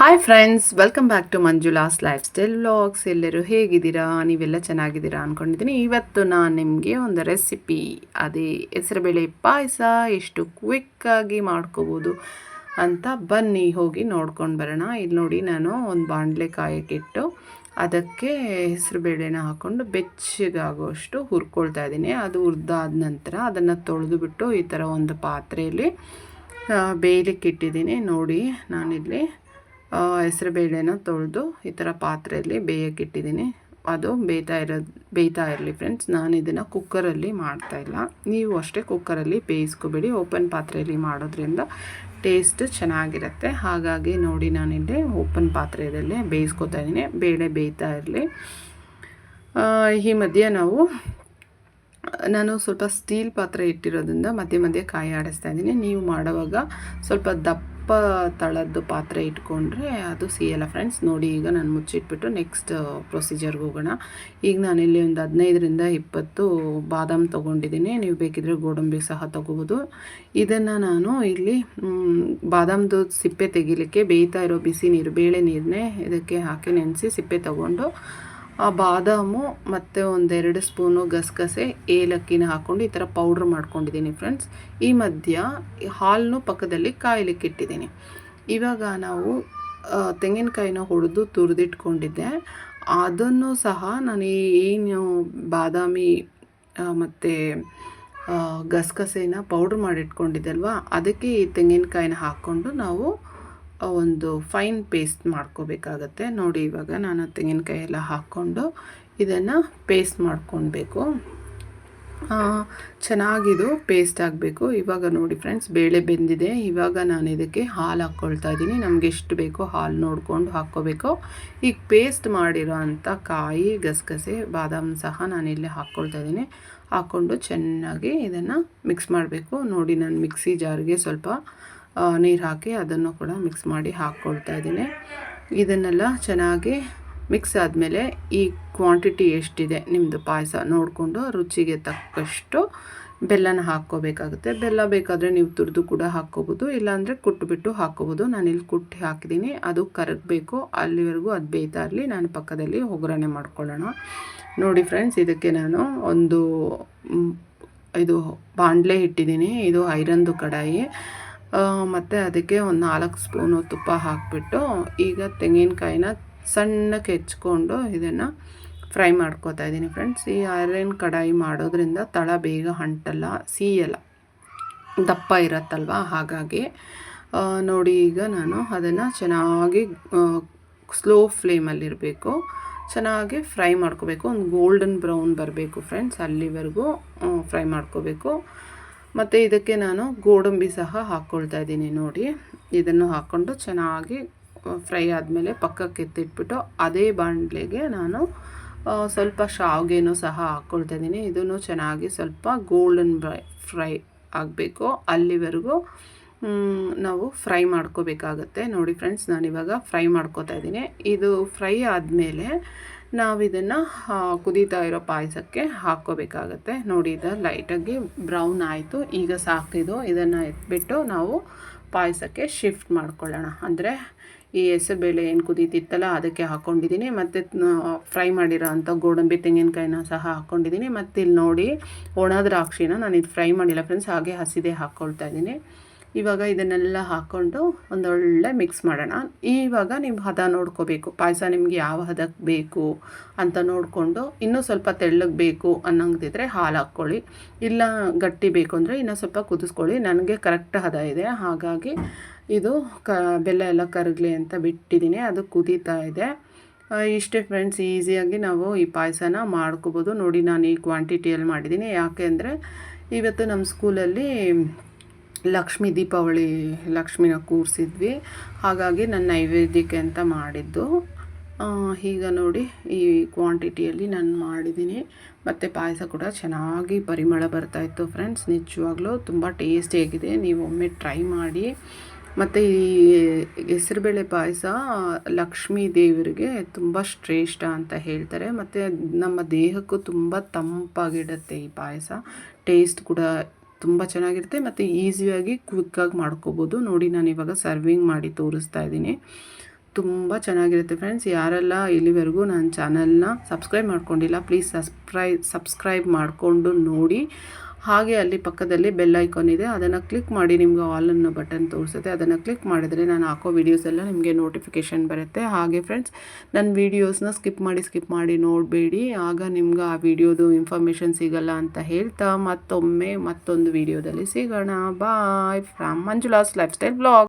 Hi friends welcome back to Manjula's lifestyle vlogs ಎಲ್ಲರೂ ಹೇಗಿದ್ದೀರಾ? ನೀವೆಲ್ಲ ಚೆನ್ನಾಗಿದ್ದೀರಾ ಅಂದ್ಕೊಂಡಿದ್ದೀನಿ ಇವತ್ತು ನಾನು ನಿಮಗೆ ಒಂದು ರೆಸಿಪಿ ಅದೇ ಹೆಸರುಬೇಳೆ ಪಾಯಸ, ಎಷ್ಟು ಕ್ವಿಕ್ಕಾಗಿ ಮಾಡ್ಕೋಬೋದು ಅಂತ ಬನ್ನಿ, ಹೋಗಿ ನೋಡ್ಕೊಂಡು ಬರೋಣ. ಇಲ್ಲಿ ನೋಡಿ ನಾನು ಒಂದು ಬಾಣಲೆ ಕಾಯಕ್ಕಿಟ್ಟು ಅದಕ್ಕೆ ಹೆಸರುಬೇಳೆನ ಹಾಕ್ಕೊಂಡು ಬೆಚ್ಚಗಾಗೋಷ್ಟು ಹುರ್ಕೊಳ್ತಾ ಇದ್ದೀನಿ. ಅದು ಹುರಿದಾದ ನಂತರ ಅದನ್ನು ತೊಳೆದು ಬಿಟ್ಟು ಈ ಥರ ಒಂದು ಪಾತ್ರೆಯಲ್ಲಿ ಬೇಯಲಿಕ್ಕೆ ಇಟ್ಟಿದ್ದೀನಿ. ನೋಡಿ, ನಾನಿಲ್ಲಿ ಹೆಸರುಬೇಳೆನ ತೊಳೆದು ಈ ಥರ ಪಾತ್ರೆಯಲ್ಲಿ ಬೇಯಕ್ಕಿಟ್ಟಿದ್ದೀನಿ ಅದು ಬೇಯ್ತಾ ಇರೋದು ಬೇಯ್ತಾ ಇರಲಿ ಫ್ರೆಂಡ್ಸ್ ನಾನು ಇದನ್ನು ಕುಕ್ಕರಲ್ಲಿ ಮಾಡ್ತಾಯಿಲ್ಲ ನೀವು ಅಷ್ಟೇ ಕುಕ್ಕರಲ್ಲಿ ಬೇಯಿಸ್ಕೋಬೇಡಿ. ಓಪನ್ ಪಾತ್ರೆಯಲ್ಲಿ ಮಾಡೋದ್ರಿಂದ ಟೇಸ್ಟ್ ಚೆನ್ನಾಗಿರುತ್ತೆ. ಹಾಗಾಗಿ ನೋಡಿ ನಾನಿಲ್ಲಿ ಓಪನ್ ಪಾತ್ರೆಯಲ್ಲೇ ಬೇಯಿಸ್ಕೊತಾ ಇದ್ದೀನಿ. ಬೇಳೆ ಬೇಯ್ತಾ ಇರಲಿ. ಈ ಮಧ್ಯೆ ನಾವು, ನಾನು ಸ್ವಲ್ಪ ಸ್ಟೀಲ್ ಪಾತ್ರೆ ಇಟ್ಟಿರೋದ್ರಿಂದ ಮಧ್ಯೆ ಮಧ್ಯೆ ಕಾಯಿ ಆಡಿಸ್ತಾ ಇದ್ದೀನಿ. ನೀವು ಮಾಡುವಾಗ ಸ್ವಲ್ಪ ದಪ್ಪ ತಳದ್ದು ಪಾತ್ರೆ ಇಟ್ಕೊಂಡ್ರೆ ಅದು ಸಿಯಲ್ಲ ಫ್ರೆಂಡ್ಸ್ ನೋಡಿ ಈಗ ನಾನು ಮುಚ್ಚಿಟ್ಬಿಟ್ಟು ನೆಕ್ಸ್ಟ್ ಪ್ರೊಸೀಜರ್ಗೆ ಹೋಗೋಣ. ಈಗ ನಾನಿಲ್ಲಿ ಒಂದು ಹದಿನೈದರಿಂದ ಇಪ್ಪತ್ತು ಬಾದಾಮ್ ತೊಗೊಂಡಿದ್ದೀನಿ. ನೀವು ಬೇಕಿದ್ರೆ ಗೋಡಂಬಿ ಸಹ ತೊಗೋಬೋದು. ಇದನ್ನು ನಾನು ಇಲ್ಲಿ ಬಾದಾಮ್ದು ಸಿಪ್ಪೆ ತೆಗಿಲಿಕ್ಕೆ ಬೇಯ್ತಾ ಇರೋ ಬಿಸಿ ನೀರು, ಬೇಳೆ ನೀರನ್ನೇ ಇದಕ್ಕೆ ಹಾಕಿ ನೆನೆಸಿ ಸಿಪ್ಪೆ ತೊಗೊಂಡು ಆ ಬಾದಾಮು ಮತ್ತು ಒಂದೆರಡು ಸ್ಪೂನು ಗಸಗಸೆ, ಏಲಕ್ಕಿನ ಹಾಕ್ಕೊಂಡು ಈ ಥರ ಪೌಡ್ರ್ ಮಾಡ್ಕೊಂಡಿದ್ದೀನಿ ಫ್ರೆಂಡ್ಸ್. ಈ ಮಧ್ಯ ಹಾಲನ್ನು ಪಕ್ಕದಲ್ಲಿ ಕಾಯಲಿಕ್ಕೆ ಇಟ್ಟಿದ್ದೀನಿ. ಇವಾಗ ನಾವು ತೆಂಗಿನಕಾಯಿನ ಹೊಡೆದು ತುರಿದಿಟ್ಕೊಂಡಿದ್ದೆ. ಅದನ್ನು ಸಹ ನಾನು ಏನು ಬಾದಾಮಿ ಮತ್ತು ಗಸಗಸೆನ ಪೌಡ್ರ್ ಮಾಡಿಟ್ಕೊಂಡಿದ್ದಲ್ವ, ಅದಕ್ಕೆ ಈ ತೆಂಗಿನಕಾಯಿನ ಹಾಕ್ಕೊಂಡು ನಾವು ಒಂದು ಫೈನ್ ಪೇಸ್ಟ್ ಮಾಡ್ಕೋಬೇಕಾಗತ್ತೆ. ನೋಡಿ ಇವಾಗ ನಾನು ತೆಂಗಿನಕಾಯಿ ಎಲ್ಲ ಹಾಕ್ಕೊಂಡು ಇದನ್ನು ಪೇಸ್ಟ್ ಮಾಡ್ಕೊಳ್ಬೇಕು ಚೆನ್ನಾಗಿದು ಪೇಸ್ಟ್ ಆಗಬೇಕು. ಇವಾಗ ನೋಡಿ ಫ್ರೆಂಡ್ಸ್ ಬೇಳೆ ಬೆಂದಿದೆ. ಇವಾಗ ನಾನು ಇದಕ್ಕೆ ಹಾಲು ಹಾಕ್ಕೊಳ್ತಾ ಇದ್ದೀನಿ. ನಮಗೆ ಎಷ್ಟು ಬೇಕೋ ಹಾಲು ನೋಡಿಕೊಂಡು ಹಾಕ್ಕೋಬೇಕು. ಈಗ ಪೇಸ್ಟ್ ಮಾಡಿರೋ ಅಂಥ ಕಾಯಿ, ಗಸಗಸೆ, ಬಾದಾಮ್ ಸಹ ನಾನು ಇಲ್ಲಿ ಹಾಕ್ಕೊಳ್ತಾ ಇದ್ದೀನಿ. ಹಾಕ್ಕೊಂಡು ಚೆನ್ನಾಗಿ ಇದನ್ನು ಮಿಕ್ಸ್ ಮಾಡಬೇಕು. ನೋಡಿ ನಾನು ಮಿಕ್ಸಿ ಜಾರ್ಗೆ ಸ್ವಲ್ಪ ನೀರು ಹಾಕಿ ಅದನ್ನು ಕೂಡ ಮಿಕ್ಸ್ ಮಾಡಿ ಹಾಕ್ಕೊಳ್ತಾ ಇದ್ದೀನಿ. ಇದನ್ನೆಲ್ಲ ಚೆನ್ನಾಗಿ ಮಿಕ್ಸ್ ಆದಮೇಲೆ ಈ ಕ್ವಾಂಟಿಟಿ ಎಷ್ಟಿದೆ ನಿಮ್ಮದು ಪಾಯಸ ನೋಡಿಕೊಂಡು ರುಚಿಗೆ ತಕ್ಕಷ್ಟು ಬೆಲ್ಲನ ಹಾಕ್ಕೋಬೇಕಾಗುತ್ತೆ. ಬೆಲ್ಲ ಬೇಕಾದರೆ ನೀವು ತುರಿದು ಕೂಡ ಹಾಕ್ಕೋಬೋದು, ಇಲ್ಲಾಂದರೆ ಕುಟ್ಬಿಟ್ಟು ಹಾಕ್ಕೋಬೋದು. ಇಲ್ಲಿ ಕುಟ್ಟಿ ಹಾಕಿದ್ದೀನಿ. ಅದು ಕರಗಬೇಕು. ಅಲ್ಲಿವರೆಗೂ ಅದು ಬೇಯ್ತಾ ಇರಲಿ. ನಾನು ಪಕ್ಕದಲ್ಲಿ ಒಗ್ಗರಣೆ ಮಾಡ್ಕೊಳ್ಳೋಣ. ನೋಡಿ ಫ್ರೆಂಡ್ಸ್ ಇದಕ್ಕೆ ನಾನು ಒಂದು ಇದು ಬಾಣಲೆ ಇಟ್ಟಿದ್ದೀನಿ. ಇದು ಐರನ್ದು ಕಡಾಯಿ. ಮತ್ತು ಅದಕ್ಕೆ ಒಂದು ನಾಲ್ಕು ಸ್ಪೂನು ತುಪ್ಪ ಹಾಕಿಬಿಟ್ಟು ಈಗ ತೆಂಗಿನಕಾಯಿನ ಸಣ್ಣಕ್ಕೆ ಹೆಚ್ಕೊಂಡು ಇದನ್ನು ಫ್ರೈ ಮಾಡ್ಕೋತಾ ಇದ್ದೀನಿ ಫ್ರೆಂಡ್ಸ್. ಈ ಐರನ್ ಕಡಾಯಿ ಮಾಡೋದ್ರಿಂದ ತಳ ಬೇಗ ಅಂಟಲ್ಲ ಸೀಯಲ್ಲ. ದಪ್ಪ ಇರತ್ತಲ್ವ? ಹಾಗಾಗಿ ನೋಡಿ ಈಗ ನಾನು ಅದನ್ನು ಚೆನ್ನಾಗಿ ಸ್ಲೋ ಫ್ಲೇಮಲ್ಲಿರಬೇಕು ಚೆನ್ನಾಗಿ ಫ್ರೈ ಮಾಡ್ಕೋಬೇಕು. ಒಂದು ಗೋಲ್ಡನ್ ಬ್ರೌನ್ ಬರಬೇಕು ಫ್ರೆಂಡ್ಸ್, ಅಲ್ಲಿವರೆಗೂ ಫ್ರೈ ಮಾಡ್ಕೋಬೇಕು. ಮತ್ತು ಇದಕ್ಕೆ ನಾನು ಗೋಡಂಬಿ ಸಹ ಹಾಕ್ಕೊಳ್ತಾ ಇದ್ದೀನಿ ನೋಡಿ. ಇದನ್ನು ಹಾಕ್ಕೊಂಡು ಚೆನ್ನಾಗಿ ಫ್ರೈ ಆದಮೇಲೆ ಪಕ್ಕಕ್ಕೆ ಎತ್ತಿಟ್ಬಿಟ್ಟು ಅದೇ ಬಾಣಲೆಗೆ ನಾನು ಸ್ವಲ್ಪ ಶಾವಿಗೆನೂ ಸಹ ಹಾಕ್ಕೊಳ್ತಾ ಇದ್ದೀನಿ. ಇದನ್ನು ಚೆನ್ನಾಗಿ ಸ್ವಲ್ಪ ಗೋಲ್ಡನ್ ಬ್ರೈ, ಫ್ರೈ ಆಗಬೇಕು. ಅಲ್ಲಿವರೆಗೂ ನಾವು ಫ್ರೈ ಮಾಡ್ಕೋಬೇಕಾಗತ್ತೆ. ನೋಡಿ ಫ್ರೆಂಡ್ಸ್, ನಾನಿವಾಗ ಫ್ರೈ ಮಾಡ್ಕೋತಾ ಇದ್ದೀನಿ. ಇದು ಫ್ರೈ ಆದಮೇಲೆ ನಾವು ಇದನ್ನು ಕುದೀತಾ ಇರೋ ಪಾಯಸಕ್ಕೆ ಹಾಕ್ಕೋಬೇಕಾಗತ್ತೆ. ನೋಡಿ, ಇದು ಲೈಟಾಗಿ ಬ್ರೌನ್ ಆಯಿತು. ಈಗ ಸಾಕಿದು ಇದನ್ನು ಎತ್ಬಿಟ್ಟು ನಾವು ಪಾಯಸಕ್ಕೆ ಶಿಫ್ಟ್ ಮಾಡ್ಕೊಳ್ಳೋಣ. ಅಂದರೆ ಈ ಹೆಸರುಬೇಳೆ ಏನು ಕುದೀತಿತ್ತಲ್ಲ, ಅದಕ್ಕೆ ಹಾಕ್ಕೊಂಡಿದ್ದೀನಿ. ಮತ್ತು ಫ್ರೈ ಮಾಡಿರೋ ಅಂಥ ಗೋಡಂಬಿ ತೆಂಗಿನಕಾಯಿನ ಸಹ ಹಾಕ್ಕೊಂಡಿದ್ದೀನಿ. ಮತ್ತು ಇಲ್ಲಿ ನೋಡಿ ಒಣ ದ್ರಾಕ್ಷಿನ ನಾನು ಇದು ಫ್ರೈ ಮಾಡಿಲ್ಲ, ಫ್ರೆಂಡ್ಸ್, ಹಾಗೆ ಹಸಿದೆ ಹಾಕ್ಕೊಳ್ತಾ ಇದ್ದೀನಿ. ಇವಾಗ ಇದನ್ನೆಲ್ಲ ಹಾಕ್ಕೊಂಡು ಒಂದೊಳ್ಳೆ ಮಿಕ್ಸ್ ಮಾಡೋಣ. ಇವಾಗ ನೀವು ಹದ ನೋಡ್ಕೋಬೇಕು. ಪಾಯಸ ನಿಮಗೆ ಯಾವ ಹದಕ್ಕೆ ಬೇಕು ಅಂತ ನೋಡಿಕೊಂಡು ಇನ್ನೂ ಸ್ವಲ್ಪ ತೆಳ್ಳಗೆ ಬೇಕು ಅನ್ನೋಂಗಿದ್ರೆ ಹಾಲು ಹಾಕ್ಕೊಳ್ಳಿ. ಇಲ್ಲ ಗಟ್ಟಿ ಬೇಕು ಅಂದರೆ ಇನ್ನೂ ಸ್ವಲ್ಪ ಕುದಿಸ್ಕೊಳ್ಳಿ. ನನಗೆ ಕರೆಕ್ಟ್ ಹದ ಇದೆ. ಹಾಗಾಗಿ ಇದು ಕ ಬೆಲ್ಲ ಎಲ್ಲ ಕರಗಲಿ ಅಂತ ಬಿಟ್ಟಿದ್ದೀನಿ ಅದು ಕುದೀತಾ ಇದೆ. ಇಷ್ಟೇ ಫ್ರೆಂಡ್ಸ್ ಈಸಿಯಾಗಿ ನಾವು ಈ ಪಾಯಸನ ಮಾಡ್ಕೋಬೋದು. ನೋಡಿ ನಾನು ಈ ಕ್ವಾಂಟಿಟಿಯಲ್ಲಿ ಮಾಡಿದ್ದೀನಿ ಯಾಕೆ ಅಂದರೆ ಇವತ್ತು ನಮ್ಮ ಸ್ಕೂಲಲ್ಲಿ ಲಕ್ಷ್ಮೀ ದೀಪಾವಳಿ, ಲಕ್ಷ್ಮಿನ ಕೂರಿಸಿದ್ವಿ. ಹಾಗಾಗಿ ನನ್ನ ನೈವೇದ್ಯಕ್ಕೆ ಅಂತ ಮಾಡಿದ್ದು. ಈಗ ನೋಡಿ ಈ ಕ್ವಾಂಟಿಟಿಯಲ್ಲಿ ನಾನು ಮಾಡಿದ್ದೀನಿ. ಮತ್ತು ಪಾಯಸ ಕೂಡ ಚೆನ್ನಾಗಿ ಪರಿಮಳ ಬರ್ತಾಯಿತ್ತು ಫ್ರೆಂಡ್ಸ್ ನಿಜವಾಗ್ಲೂ ತುಂಬ ಟೇಸ್ಟಿಯಾಗಿದೆ ನೀವು ಒಮ್ಮೆ ಟ್ರೈ ಮಾಡಿ. ಮತ್ತು ಈ ಹೆಸರುಬೇಳೆ ಪಾಯಸ ಲಕ್ಷ್ಮೀ ದೇವರಿಗೆ ತುಂಬ ಶ್ರೇಷ್ಠ ಅಂತ ಹೇಳ್ತಾರೆ. ಮತ್ತು ನಮ್ಮ ದೇಹಕ್ಕೂ ತುಂಬ ತಂಪಾಗಿಡುತ್ತೆ ಈ ಪಾಯಸ. ಟೇಸ್ಟ್ ಕೂಡ ತುಂಬ ಚೆನ್ನಾಗಿರುತ್ತೆ. ಮತ್ತು ಈಸಿಯಾಗಿ ಕ್ವಿಕ್ಕಾಗಿ ಮಾಡ್ಕೋಬೋದು. ನೋಡಿ ನಾನು ಇವಾಗ ಸರ್ವಿಂಗ್ ಮಾಡಿ ತೋರಿಸ್ತಾ ಇದ್ದೀನಿ. ತುಂಬ ಚೆನ್ನಾಗಿರುತ್ತೆ ಫ್ರೆಂಡ್ಸ್ ಯಾರೆಲ್ಲ ಇಲ್ಲಿವರೆಗೂ ನನ್ನ ಚಾನಲ್ನ ಸಬ್ಸ್ಕ್ರೈಬ್ ಮಾಡ್ಕೊಂಡಿಲ್ಲ ಪ್ಲೀಸ್ ಸಬ್ಸ್ಕ್ರೈ ಸಬ್ಸ್ಕ್ರೈಬ್ ಮಾಡಿಕೊಂಡು ನೋಡಿ. ಹಾಗೆ ಅಲ್ಲಿ ಪಕ್ಕದಲ್ಲಿ ಬೆಲ್ ಐಕಾನ್ ಇದೆ. ಅದನ್ನು ಕ್ಲಿಕ್ ಮಾಡಿ ನಿಮ್ಗೆ ಆಲ್ ಅನ್ನೋ ಬಟನ್ ತೋರಿಸುತ್ತೆ. ಅದನ್ನು ಕ್ಲಿಕ್ ಮಾಡಿದರೆ ನಾನು ಹಾಕೋ ವೀಡಿಯೋಸ್ ಎಲ್ಲ ನಿಮಗೆ ನೋಟಿಫಿಕೇಷನ್ ಬರುತ್ತೆ. ಹಾಗೆ ಫ್ರೆಂಡ್ಸ್ ನನ್ನ ವೀಡಿಯೋಸ್ನ ಸ್ಕಿಪ್ ಮಾಡಿ ಸ್ಕಿಪ್ ಮಾಡಿ ನೋಡಬೇಡಿ. ಆಗ ನಿಮ್ಗೆ ಆ ವಿಡಿಯೋದು ಇನ್ಫಾರ್ಮೇಷನ್ ಸಿಗಲ್ಲ ಅಂತ ಹೇಳ್ತಾ ಮತ್ತೊಮ್ಮೆ ಮತ್ತೊಂದು ವಿಡಿಯೋದಲ್ಲಿ ಸಿಗೋಣ. Bye from Manjula's lifestyle blog